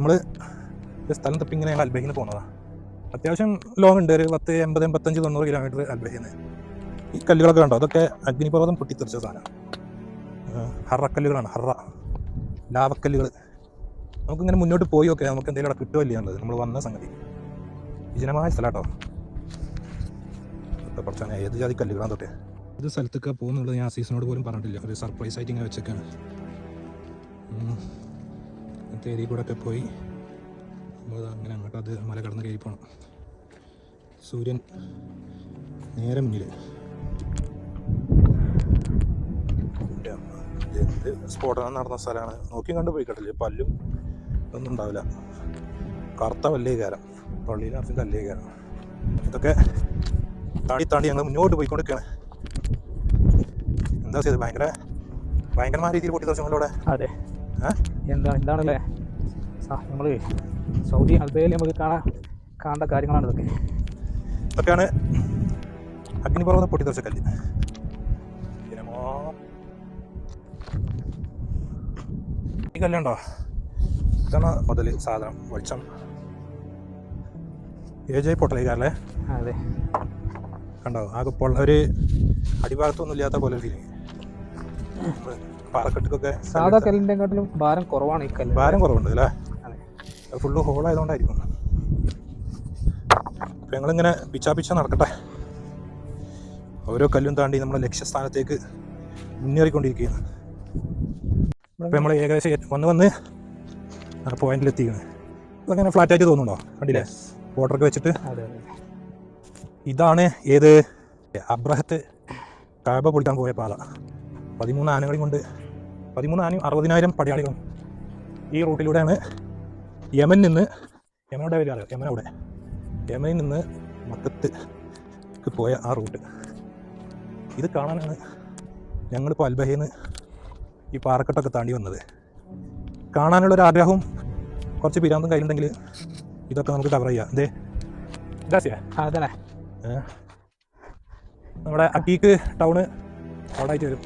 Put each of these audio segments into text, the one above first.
നമ്മൾ സ്ഥലം തപ്പി ഇങ്ങനെ ഞങ്ങൾ അൽബഹിന്ന് പോകുന്നതാണ് അത്യാവശ്യം ലോങ് ഉണ്ട്. ഒരു പത്ത് എൺപത് എൺപത്തഞ്ച് തൊണ്ണൂറ് കിലോമീറ്റർ അൽബഹിന്ന് ഈ കല്ലുകളൊക്കെ കണ്ടോ? അതൊക്കെ അഗ്നിപർവതം പൊട്ടിത്തെറിച്ച സാധനം. ഹറക്കല്ലുകളാണ്. ഹറ. ലാവക്കല്ലുകൾ. നമുക്കിങ്ങനെ മുന്നോട്ട് പോയി ഒക്കെ നമുക്ക് എന്തെങ്കിലും അവിടെ കിട്ടുമല്ലേ നമ്മൾ വന്ന സംഗതി. വിജനമായ സ്ഥലം കേട്ടോ പഠിച്ചാൽ ഏത് ജാതി കല്ലുകളാണ് തൊട്ടേ ഇത് സ്ഥലത്തൊക്കെ പോകുന്നുള്ളത് ഞാൻ സീസണോട് പോലും പറഞ്ഞിട്ടില്ല. ഒരു സർപ്രൈസ് ആയിട്ട് ഇങ്ങനെ വെച്ചേക്കാണ്. അങ്ങനത്തെ ഏരിയ കൂടെ ഒക്കെ പോയി നമ്മൾ അങ്ങനെ അങ്ങോട്ട് അത് മല കടന്ന് കയറി പോകണം സൂര്യൻ നേരെ മുന്നിൽ സ്ഫോടനം നടന്ന സ്ഥലമാണ്. നോക്കി കണ്ടു പോയി കേട്ടില്ലേ പല്ലും ഒന്നും ഉണ്ടാവില്ല. കറുത്ത വല്ലേ കയറാം അർത്ഥം കല്ലേ കയറാം ഇതൊക്കെ താണ്ടി താണ്ടി ഞങ്ങൾ മുന്നോട്ട് പോയിക്കൊണ്ടിരിക്കുകയാണ്. എന്താ ചെയ്ത് ഭയങ്കര ഭയങ്കരമായ രീതിയിൽ പൊട്ടി ദിവസങ്ങളിലൂടെ അതെ? എന്താ എന്താണല്ലേ? നമ്മൾ സൗദി അൽബയിൽ നമുക്ക് കാണാൻ കാണേണ്ട കാര്യങ്ങളാണ് ഇതൊക്കെ. ഇതൊക്കെയാണ് അഗ്നിപർവത പൊട്ടിത്തെറിച്ച കല്ല്. ഈ കല്ലുണ്ടോ? ഇതാണ് മുതൽ സാധനം വെളിച്ചം. ഏജായി പൊട്ടലേക്കാരല്ലേ? അതെ. കണ്ടോ? ആകെ പൊള്ള ഒരു അടിഭാഗത്തൊന്നും ഇല്ലാത്ത പോലെ ഫീലിംഗ് പാറക്കെട്ടുക്കൊക്കെ സാധാ കല്ലിന്റെ കാട്ടിലും ഭാരം കുറവാണ് ഈ കല്ല്. ഭാരം കുറവുണ്ട് അല്ലേ? ഫുള്ള് ഹോളായതുകൊണ്ടായിരിക്കും അപ്പം ഞങ്ങളിങ്ങനെ പിച്ചാ പിച്ച നടക്കട്ടെ. ഓരോ കല്ലും താണ്ടി നമ്മുടെ ലക്ഷ്യസ്ഥാനത്തേക്ക് മുന്നേറിക്കൊണ്ടിരിക്കുകയാണ്. അപ്പൊ നമ്മൾ ഏകദേശം വന്ന് വന്ന് ആ പോയിന്റിൽ എത്തിക്കുന്നത് ഇതങ്ങനെ ഫ്ലാറ്റ് ആയിട്ട് തോന്നുന്നുണ്ടോ? കണ്ടില്ലേ? ബോർഡറൊക്കെ വെച്ചിട്ട്. ഇതാണ് ഏത്? അബ്രഹത്ത് കാബ പൊളിക്കാൻ പോയ പാത. പതിമൂന്ന് ആനകളും കൊണ്ട് പതിമൂന്ന് ആനും അറുപതിനായിരം പടയാളികളും ഈ റൂട്ടിലൂടെയാണ് യമൻ നിന്ന് യമനോടെ വരിക അറിയാം യമനിൽ നിന്ന് മക്കത്ത് പോയ ആ റൂട്ട്. ഇത് കാണാനാണ് ഞങ്ങളിപ്പോൾ അൽബഹയിൽ നിന്ന് ഈ പാറക്കെട്ടൊക്കെ താണ്ടി വന്നത്. കാണാനുള്ളൊരു ആഗ്രഹവും കുറച്ച് പിരാന്തും കയ്യിലുണ്ടെങ്കിൽ ഇതൊക്കെ നമുക്ക് കവർ ചെയ്യാം. എന്തേ ഇതാസിയാ? അതന്നെ നമ്മുടെ അക്കീക്ക് ടൗണ് അവിടെ ആയിട്ട് വരും.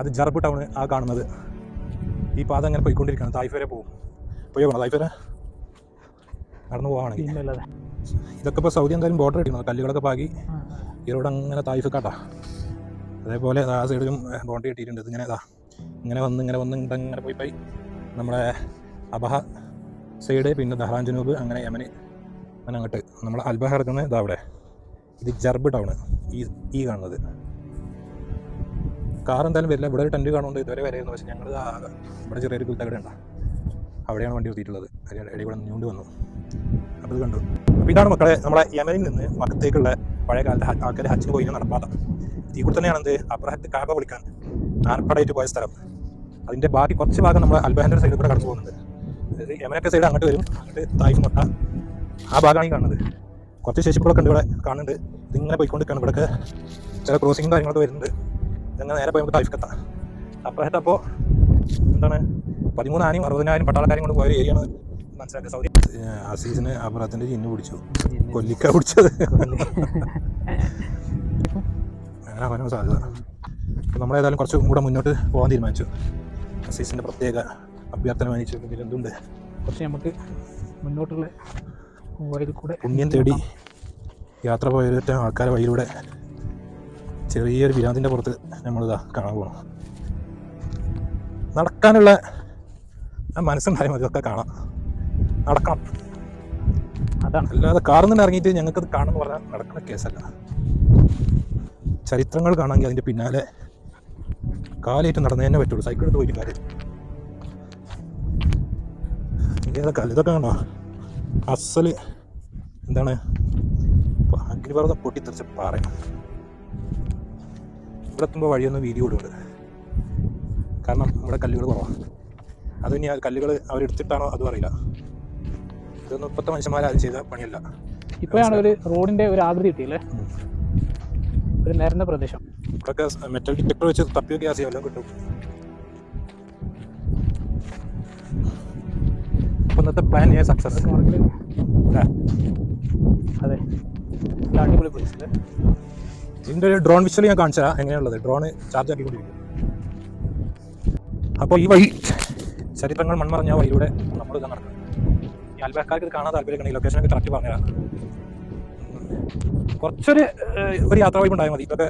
അത് ജർബ് ടൗൺ ആ കാണുന്നത്. ഈ പാത അങ്ങനെ പോയിക്കൊണ്ടിരിക്കണം തായ്ഫ് വരെ പോകും പോയി പോകണം തായ്ഫ് വരെ നടന്നു പോവാണെങ്കിൽ. ഇതൊക്കെ ഇപ്പോൾ സൗദി എന്തായാലും ബോർഡർ ഇട്ടിരുന്നു കല്ലുകളൊക്കെ പാകി. ഈ റോഡ് അങ്ങനെ തായ്ഫ് കാട്ടാ അതേപോലെ ആ സൈഡിലും ബോണ്ടറി കിട്ടിയിട്ടുണ്ട് ഇതിങ്ങനെ ഇതാ. ഇങ്ങനെ വന്ന് ഇങ്ങനെ വന്ന് അങ്ങനെ പോയി പോയി. നമ്മുടെ അബഹ സൈഡ് പിന്നെ ദഹ്റാൻ ജനൂബ് അങ്ങനെ യമന് അങ്ങനെ അങ്ങോട്ട് നമ്മൾ അൽബഹ ഇറക്കുന്നത് ഇതാ അവിടെ. ഇത് ജർബ് ടൗൺ ഈ ഈ കാണുന്നത്. കാർ എന്തായാലും വരില്ല. ഇവിടെ ഒരു ടെന്റ് കാണുന്നുണ്ട്. ഇതുവരെ വരായിരുന്നു പക്ഷേ ഞങ്ങൾ ഇവിടെ ചെറിയൊരു കുൽത്തകട ഉണ്ടാ. അവിടെയാണ് വണ്ടി എത്തിയിട്ടുള്ളത് ഇടയിൽ കൂടെ നീണ്ടു വന്നു. അപ്പോൾ ഇത് കണ്ടു. അപ്പോൾ ഇതാണ് മക്കളെ നമ്മളെ യമനിൽ നിന്ന് മക്കത്തേക്കുള്ള പഴയ കാലത്ത് ആൾക്കാർ ഹജ്ജിന് പോയി നടപ്പാത. ഈ കൂടെ തന്നെയാണ് എന്ത് അബ്രഹത്ത് കാബ വിളിക്കാൻ ആർപ്പടായിട്ട് പോയ സ്ഥലം. അതിന്റെ ബാക്കി കുറച്ച് ഭാഗം നമ്മൾ അൽബഹാന്റെ സൈഡിൽ കൂടെ കടന്നു പോകുന്നുണ്ട്. യമനൊക്കെ സൈഡ് അങ്ങോട്ട് വരും. അങ്ങോട്ട് തായ്ഫ് മൊട്ട ആ ഭാഗമാണ് ഈ കാണുന്നത്. കുറച്ച് ശേഷിപ്പുകളൊക്കെ ഉണ്ട് ഇവിടെ കാണുന്നുണ്ട്. ഇതിങ്ങനെ പോയിക്കൊണ്ടിരിക്കുകയാണ്. ഇവിടെ ചില ക്രോസിങ്ങും കാര്യങ്ങളൊക്കെ വരുന്നുണ്ട്. ഇതങ്ങനെ നേരെ പോയി നമുക്ക് തായ്ഫിക്കെത്താം അപ്പോഴത്തെ അപ്പോൾ എന്താണ്? പതിമൂന്നായിരം അറുപതിനായിരം പട്ടാളക്കാരും കൊണ്ട് പോയ ഏരിയ മനസ്സിലാക്കുക സൗദി. അസീസിന് അബ്രഹത്തിന്റെ ചിന്നു പിടിച്ചു. കൊല്ലിക്ക പിടിച്ചത്. അങ്ങനെ അവനോ സാധ്യത. നമ്മളേതായാലും കുറച്ച് കൂടെ മുന്നോട്ട് പോകാൻ തീരുമാനിച്ചു. അസീസിന്റെ പ്രത്യേക അഭ്യർത്ഥന മാനിച്ചു എന്തുണ്ട്? കുറച്ച് നമുക്ക് മുന്നോട്ടുള്ള വഴിയിൽ കൂടെ പുണ്യം തേടി യാത്ര പോയ ആൾക്കാരെ വഴിയിലൂടെ ചെറിയൊരു വിരാന്തിന്റെ പുറത്ത് നമ്മളിതാ കാണാൻ പോകണം നടക്കാനുള്ള ആ മനസ്സുണ്ടായാൽ മതി ഇതൊക്കെ കാണാം. നടക്കണം. അതാണ്. അല്ലാതെ കാറിൽ നിന്ന് ഇറങ്ങിയിട്ട് ഞങ്ങൾക്കത് കാണുമെന്ന് പറഞ്ഞാൽ നടക്കുന്ന കേസല്ല. ചരിത്രങ്ങൾ കാണാമെങ്കിൽ അതിന്റെ പിന്നാലെ കാലേറ്റ് നടന്നേ തന്നെ പറ്റുള്ളൂ സൈക്കിൾ എടുത്ത് പോയിട്ട് കാര്യം ഏതൊക്കെ ഇതൊക്കെ കണ്ടോ? അസൽ എന്താണ്? അഗ്നിപർവതം പൊട്ടിത്തെറിച്ച് പാറ ഇവിടെ എത്തുമ്പോൾ വഴിയൊന്നും വീതി കൂടുണ്ട് കാരണം അവിടെ കല്ലുകൾ കുറവാണ് അത് ഇനി ആ കല്ലുകൾ അവരെടുത്തിട്ടാണോ അതും അറിയില്ല. ഇതൊന്നും ഇപ്പോഴത്തെ മനുഷ്യന്മാരും ചെയ്ത പണിയല്ല. ഇപ്പോഴാണ് ഒരു റോഡിന്റെ ഒരു ആകൃതി കിട്ടിയല്ലേ? ഒരു നേരുന്ന പ്രദേശം. ഇവിടെയൊക്കെ മെറ്റൽ ഡിറ്റക്ടർ വെച്ച് തപ്പി ഗ്യാസ് ചെയ്യാമല്ലോ കിട്ടും. ഇന്നത്തെ പ്ലാൻ ചെയ്യാൻ സക്സസ് അതെ. അടിപൊളി പ്ലേസ് അല്ലേ ഇതിന്റെ ഒരു ഡ്രോൺ വിഷ്വൽ ഞാൻ കാണിച്ചാൽ എങ്ങനെയുള്ളത് ഡ്രോണ് ചാർജ് ആക്കിക്കൊണ്ടിരിക്കും അപ്പോൾ ഈ വഴി ചരിത്രങ്ങൾ മൺമറഞ്ഞ വഴിയിലൂടെ നമ്മൾ ഇതാ നടക്കുന്നത്. ഈ അൽബക്കാർക്ക് ഇത് കാണാൻ താല്പര്യം ഈ ലൊക്കേഷനൊക്കെ കറക്റ്റ് പറഞ്ഞുതരാം. കുറച്ചൊരു ഒരു യാത്ര വൈബ് ഉണ്ടായാൽ മതി. ഇതൊക്കെ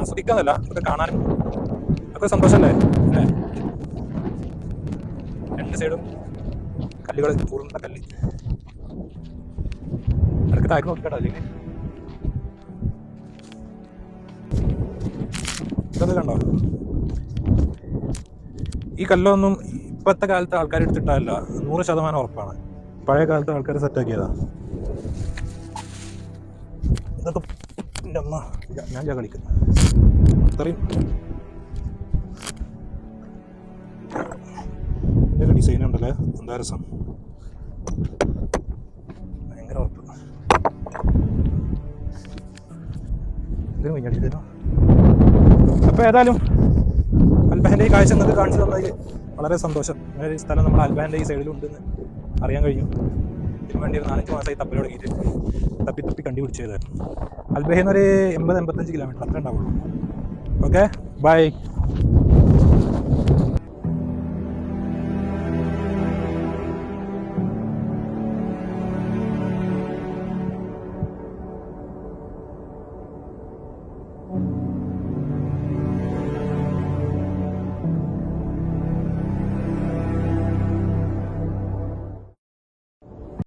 ആസ്വദിക്കാന്നല്ല ഇതൊക്കെ കാണാനും ഒക്കെ സന്തോഷമല്ലേ? അല്ലേ? രണ്ട് സൈഡും കല്ലുകൾ കൂടുന്ന കല്ല്. ഇടയ്ക്ക് താഴേക്ക് നോക്കിക്കട്ടോ അല്ലെങ്കിൽ ഇതൊക്കെ കണ്ടോ ഈ കല്ലൊന്നും ഇപ്പോഴത്തെ കാലത്ത് ആൾക്കാർ എടുത്തിട്ടല്ല. നൂറ് ശതമാനം ഉറപ്പാണ്. പഴയ കാലത്ത് ആൾക്കാർ സെറ്റാക്കിയതാ ഇതൊക്കെ എന്റെ അമ്മ. ഞാൻ- ഞാൻ കളിക്കുന്നു അത്രയും. ഇതിന്റെ ഡിസൈൻ ഉണ്ടല്ലേ? എന്താ രസം? ഭയങ്കര ഉറപ്പ്. ഇതിന് കഴിഞ്ഞിട്ടില്ലല്ലോ അപ്പോൾ ഏതായാലും അൽബഹന്റെ ഈ കാഴ്ച നിങ്ങൾക്ക് കാണിച്ചു തന്നതിൽ വളരെ സന്തോഷം. അങ്ങനെ ഒരു സ്ഥലം നമ്മുടെ അൽബഹന്റെ ഈ സൈഡിലുണ്ടെന്ന് അറിയാൻ കഴിഞ്ഞു. ഇതിനു വേണ്ടി ഒരു നാലഞ്ച് മാസമായി തപ്പൽ തുടങ്ങിയിട്ട് തപ്പി തപ്പി കണ്ടുപിടിച്ചതായിരുന്നു അൽബഹയിൽ നിന്ന് ഒരു എൺപത് എൺപത്തഞ്ച് കിലോമീറ്റർ അത്ര ഉണ്ടാവുള്ളൂ. Okay bye